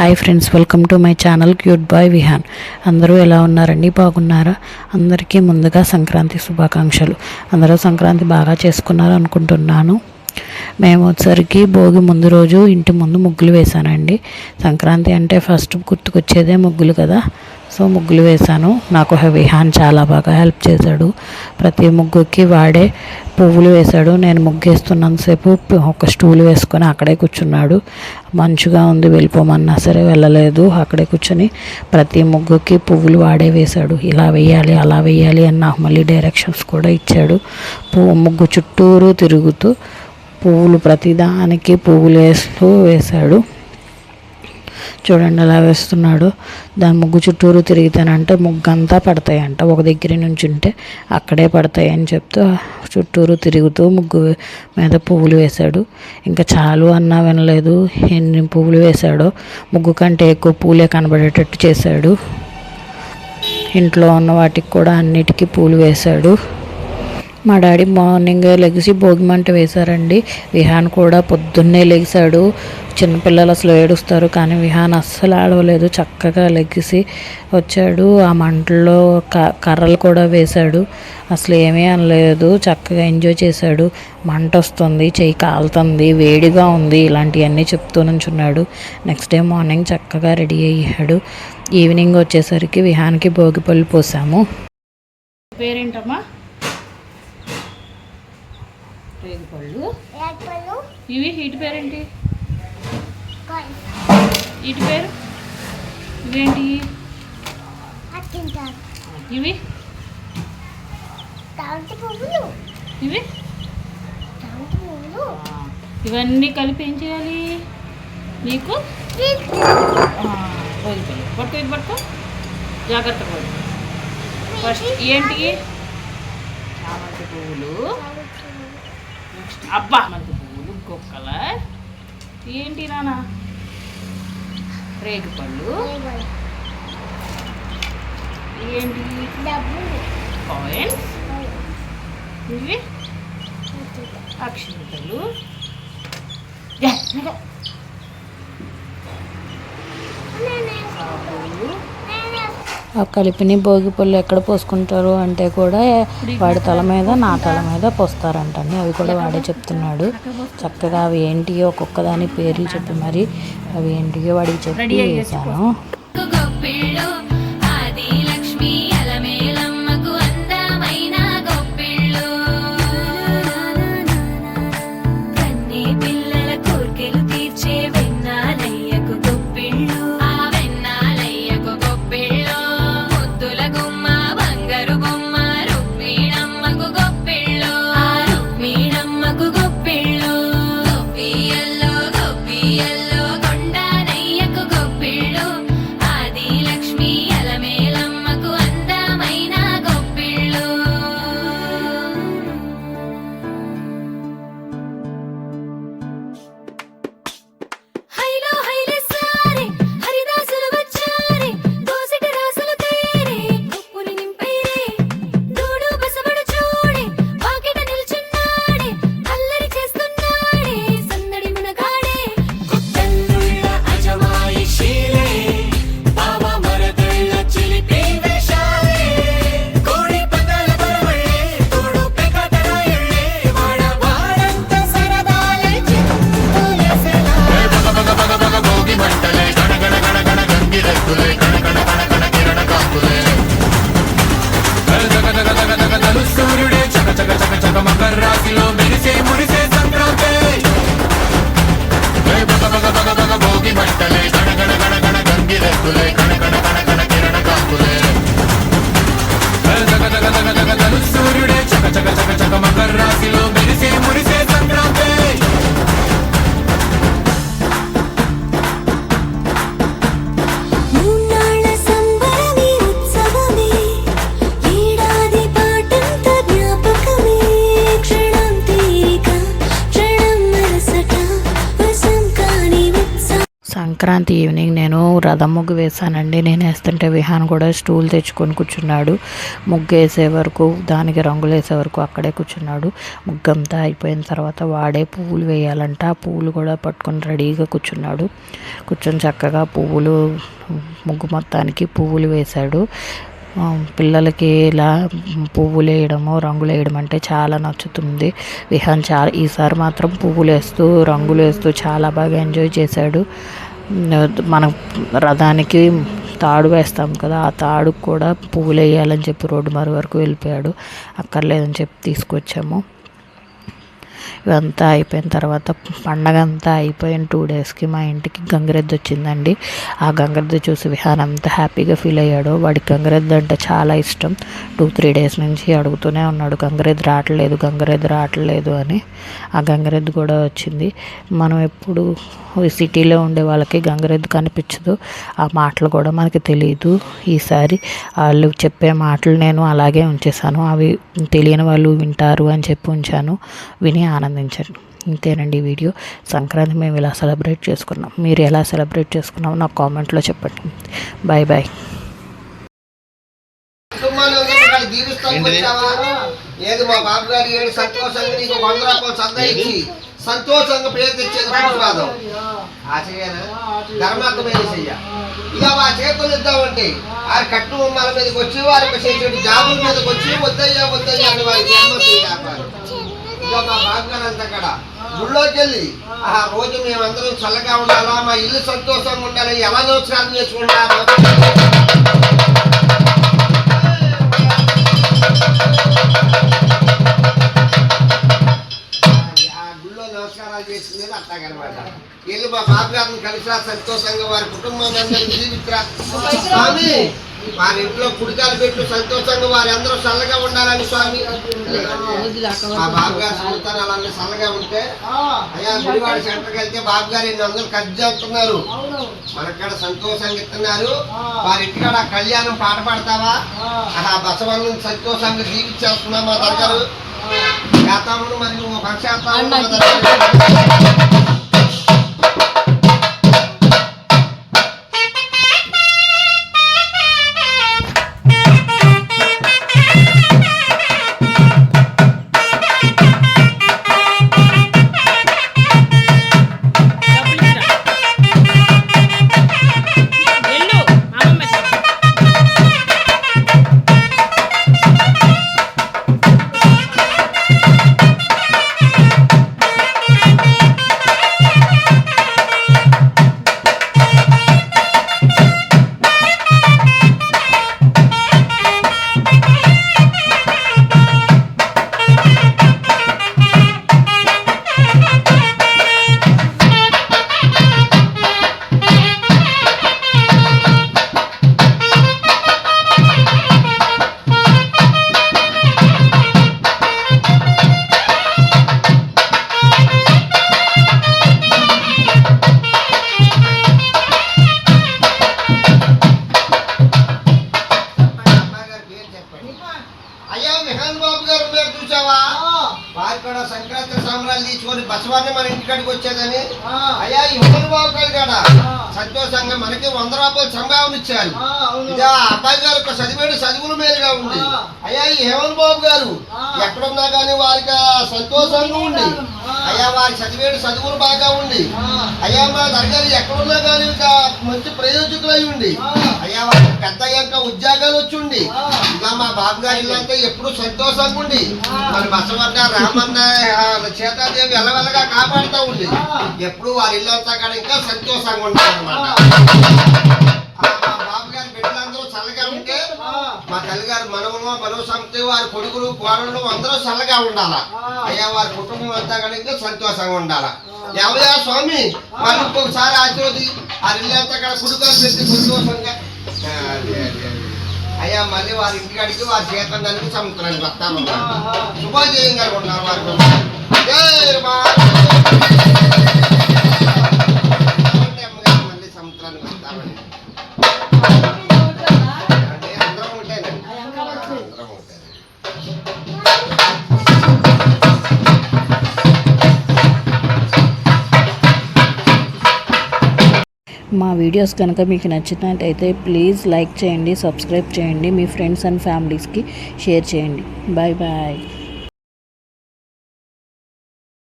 Hi friends welcome to my channel cute boy Vihaan అందరూ ఎలా ఉన్నారండి? బాగున్నారా? అందరికీ ముందుగా సంక్రాంతి శుభాకాంక్షలు. అందరూ సంక్రాంతి బాగా చేసుకున్నారు అనుకుంటున్నాను. మేము వచ్చేసరికి భోగి ముందు రోజు ఇంటి ముందు ముగ్గులు వేశానండి. సంక్రాంతి అంటే ఫస్ట్ గుర్తుకొచ్చేదే ముగ్గులు కదా. సో ముగ్గులు వేశాను. నాకు విహాన్ చాలా బాగా హెల్ప్ చేశాడు. ప్రతి ముగ్గుకి వాడే పువ్వులు వేశాడు. నేను ముగ్గు వేస్తున్నంతసేపు ఒక స్టూల్ వేసుకొని అక్కడే కూర్చున్నాడు. మంచుగా ఉంది వెళ్ళిపోమన్నా సరే వెళ్ళలేదు. అక్కడే కూర్చొని ప్రతి ముగ్గుకి పువ్వులు వాడే వేశాడు. ఇలా వేయాలి అలా వేయాలి అని నాకు మళ్ళీ డైరెక్షన్స్ కూడా ఇచ్చాడు. పువ్వు ముగ్గు చుట్టూరు తిరుగుతూ పువ్వులు ప్రతిదానికి పువ్వులు వేస్తూ వేశాడు. చూడండి అలా వేస్తున్నాడు. దాని ముగ్గు చుట్టూరు తిరిగితేనంటే ముగ్గు అంతా పడతాయంట. ఒక దగ్గర నుంచి ఉంటే అక్కడే పడతాయి అని చెప్తూ చుట్టూరు తిరుగుతూ ముగ్గు మీద పువ్వులు వేశాడు. ఇంకా చాలు అన్నా వినలేదు ఎన్ని పువ్వులు వేశాడో. ముగ్గు కంటే ఎక్కువ పూలే కనబడేటట్టు చేశాడు. ఇంట్లో ఉన్న వాటికి కూడా అన్నిటికీ పూలు వేశాడు. మా డాడీ మార్నింగ్ లెగిసి భోగి మంట వేశారండి. విహాన్ కూడా పొద్దున్నే లెగిసాడు చిన్నపిల్లలు అసలు ఏడుస్తారు కానీ విహాన్ అస్సలు ఆడవలేదు చక్కగా లెగిసి వచ్చాడు. ఆ మంటల్లో క కర్రలు కూడా వేశాడు. అసలు ఏమీ అనలేదు. చక్కగా ఎంజాయ్ చేశాడు. మంట వస్తుంది చెయ్యి కాలుతుంది వేడిగా ఉంది ఇలాంటివన్నీ చెప్తూ నుంచున్నాడు. నెక్స్ట్ డే మార్నింగ్ చక్కగా రెడీ అయ్యాడు. ఈవినింగ్ వచ్చేసరికి విహాన్కి భోగి పళ్ళు పోసాము. పేరేంటమ్మా? రేగుపళ్ళు ఏర్పలు ఇవి ఇటు పేరేంటి? ఇటు పేరు? ఇవేంటి? ఇవి? ఇవి? ఇవన్నీ కలిపి ఏం చేయాలి? నీకు? పట్టుకో ఇది పట్టుకో జాగ్రత్త పడు ఫస్ట్ ఏంటి చామంతి పువ్వులు. అబ్బా! మనకు పూలు ఇంకో కలర్ ఏంటి నాన్న రేగుపళ్ళు ఏంటి? కాయిన్స్? ఇవి? అక్షింతలు ఆ కలిపిని భోగి పళ్ళు ఎక్కడ పోసుకుంటారు అంటే కూడా వాడి తల మీద నా తల మీద పోస్తారంటండి. అవి కూడా వాడే చెప్తున్నాడు. చక్కగా అవి ఏంటి ఒక్కొక్క దాని పేర్లు చెప్పి మరి అవి ఏంటియో వాడికి చెప్పి వేశాను. గాలిలో మెరిసే మురిసే సంక్రాంతి. భోగి బట్టలే గడ గడ గడ గడ గంగి రెక్కులే సంక్రాంతి ఈవినింగ్ నేను రథం ముగ్గు వేశానండి. నేను వేస్తుంటే విహాన్ కూడా స్టూల్ తెచ్చుకొని కూర్చున్నాడు. ముగ్గు వేసే వరకు దానికి రంగులు వేసే వరకు అక్కడే కూర్చున్నాడు. ముగ్గంతా అయిపోయిన తర్వాత వాడే పువ్వులు వేయాలంట. ఆ పువ్వులు కూడా పట్టుకొని రెడీగా కూర్చున్నాడు. కూర్చొని చక్కగా పువ్వులు ముగ్గు మొత్తానికి పువ్వులు వేశాడు. పిల్లలకి ఇలా పువ్వులు వేయడము రంగులు వేయడం అంటే చాలా నచ్చుతుంది. విహాన్ చాలా ఈసారి మాత్రం పువ్వులు వేస్తూ రంగులు వేస్తూ చాలా బాగా ఎంజాయ్ చేశాడు. మనం రథానికి తాడు వేస్తాం కదా ఆ తాడుకు కూడా పువ్వులు వేయాలని చెప్పి రోడ్డు మరి వరకు వెళ్ళిపోయాడు. అక్కర్లేదని చెప్పి తీసుకొచ్చాము. ఇవంతా అయిపోయిన తర్వాత పండగ అంతా అయిపోయిన టూ డేస్కి మా ఇంటికి గంగిరెద్దు వచ్చిందండి. ఆ గంగిరెద్దు చూసి విహాన్ అంత హ్యాపీగా ఫీల్ అయ్యాడు. వాడికి గంగిరెద్దు అంటే చాలా ఇష్టం. టూ త్రీ డేస్ నుంచి అడుగుతూనే ఉన్నాడు. గంగిరెద్దు రావట్లేదు గంగిరెద్దు రావట్లేదు అని. ఆ గంగిరెద్దు కూడా వచ్చింది. మనం ఎప్పుడు సిటీలో ఉండే వాళ్ళకి గంగిరెద్దు కనిపించదు. ఆ మాటలు కూడా మనకి తెలియదు ఈసారి వాళ్ళు చెప్పే మాటలు నేను అలాగే ఉంచేసాను అవి తెలియని వాళ్ళు వింటారు అని చెప్పి ఉంచాను. విని ఆనందించండి ఇంతేనండి వీడియో. సంక్రాంతి మేము ఇలా సెలబ్రేట్ చేసుకున్నాం. మీరు ఎలా సెలబ్రేట్ చేసుకున్నాం నాకు కామెంట్లో చెప్పండి. Bye bye. ఏది మా బాబు గారు ఏడు సంతోషంగా నీకు వంద రూపాయలు సందా ఇచ్చి సంతోషంగా పేరు తెచ్చేది పుష్పాదం ఆశయేనా ధర్మాత్మైన చెయ్య ఇక మా చేతులు ఇద్దామంటే ఆ కట్టు బొమ్మల మీదకి వచ్చి వారికి చేసేటి జాబుల మీదకి వచ్చి వద్దయ్యా వద్దయ్యా అని వారికి జన్మ ఇక మా గారు అంతా అక్కడ. గుళ్ళోకి వెళ్ళి ఆ రోజు మేమందరం చల్లగా ఉండాలా? మా ఇల్లు సంతోషంగా ఉండాలి? ఎలా నమస్కారం చేసుకుంటారు? నమస్కారాలు చేసుకునేది అట్టాగనమాట వెళ్ళి మా బాబు గారిని కలిసిరా సంతోషంగా వారి కుటుంబం అందరినీ జీవితరా స్వామి వారి ఇంట్లో కుడికాలు పెట్టు సంతోషంగా వారి అందరూ చల్లగా ఉండాలని స్వామి. మా బాబు గారు సంతానాలన్నీ చల్లగా ఉంటే. అయ్యా గుడివాడి సెంటర్కి వెళ్తే బాబు గారు ఎన్ని అందరూ ఖర్చు చేస్తున్నారు. మనక్కడ సంతోషంగా ఇస్తున్నారు. వారి ఇంటికాడ కళ్యాణం పాట పాడతావా? ఆ బసవన్ను సంతోషంగా జీవించేస్తున్నా మా దగ్గర శాతమును మరియు పక్షాతాము గారు కూడా సంక్రాంతి సంబరాలు తీసుకొని బసవాన్ని మన ఇంటికాడికి వచ్చేదని. అయ్యా ఈ గారు కూడా? సంతోషంగా మనకి వంద రూపాయలు సంభావన ఇచ్చారు. ఇదే అబ్బాయి గారు చదివేడు చదువుల మేలుగా ఉంది అయ్యా ఈ హేమన్ బాబు గారు ఎక్కడున్నా కానీ వారికి సంతోషంగా ఉండి. అయ్యా వారి చదివేడు చదువులు బాగా ఉండి. అయ్యా మా దగ్గర ఎక్కడున్నా కానీ ఇంకా మంచి ప్రయోజకులై ఉండి. అయ్యా వారికి పెద్ద యొక్క ఉద్యోగాలు వచ్చి ఉండి. ఇలా మా బాబు గారి ఇల్లంతా ఎప్పుడు సంతోషంగా ఉండి. మరి బసవన్న రామన్న ఆ, సీతాదేవి ఎల్లవెల్లగా కాపాడుతూ ఉంది. ఎప్పుడు వారి ఇల్లంతా కూడా ఇంకా సంతోషంగా ఉంటారు అనమాట మా బాబు గారి బిడ్డలందరూ చల్లగా ఉంటే మా తల్లిగారు మనవలు మనవ సంస్థ వారి కొడుకులు కోడళ్ళు అందరూ చల్లగా ఉండాలా? అయ్యా వారి కుటుంబం అంతా కూడా ఇంకా సంతోషంగా ఉండాలా? ఎవయా స్వామి? మరి ఇంకొకసారి ఆశీర్వది. ఆ ఇల్లంతా కూడా కుడుకలు పెట్టి సంతోషంగా. అయ్యా మళ్ళీ వారి ఇంటికాడికి వారి చేతనానికి సముద్రానికి వస్తామన్నా శుభోదయంగా ఉన్నారు వారి. మా వీడియోస్ కనుక మీకు నచ్చినట్టయితే ప్లీజ్ లైక్ చేయండి సబ్స్క్రైబ్ చేయండి మీ ఫ్రెండ్స్ అండ్ ఫ్యామిలీస్కి షేర్ చేయండి. Bye bye.